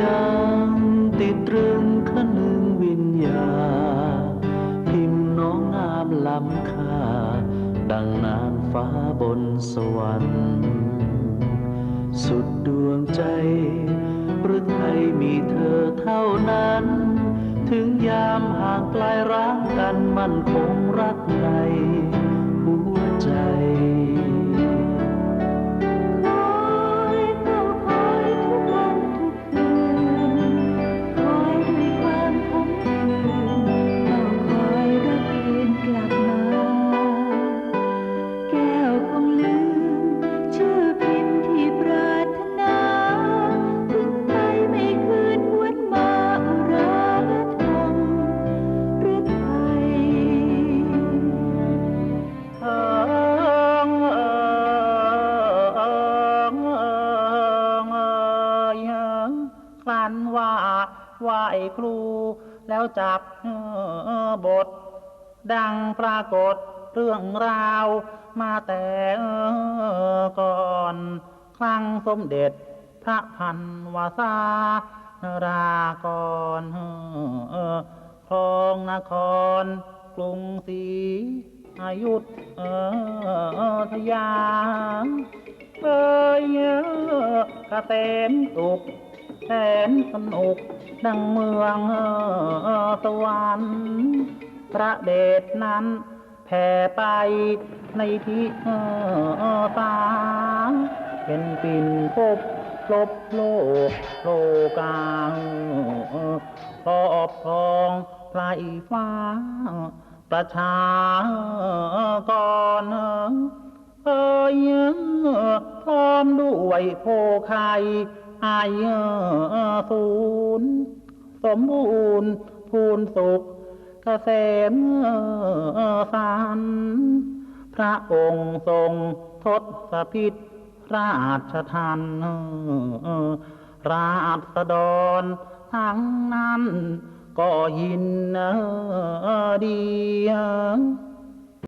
ยังติดตรึงคนึงวิญญา พิมพ์น้องงามลำคาดังนานฟ้าบนสวรรค์ สุดดวงใจประอไทยมีเธอเท่านั้น ถึงยามห่างไกลร้างกันมันคงรักใน คลันว่าไหวครู แล้วจับบท ดังปรากฏเรื่องราวมาแต่ก่อน ครั้งสมเด็จพระพันวาสารากรเอ่อครองนคร กรุงศรีอายุทธยาเอ้ยเกษมสุข แสนสนุก ดังเมืองสวรรค์พระเดชนั้นแผ่ไปในที่ตาเป็นปิ่นพบลบโลกโลกาครอบครองไพรฟ้า ประชากรเอ้ยพร้อมด้วยโพไข่ อายศูนย์สมบูรณ์พูนสุขเกษมสันพระองค์ทรงทศพิษราชทันราษฎรทั้งนั้นก็ยินดี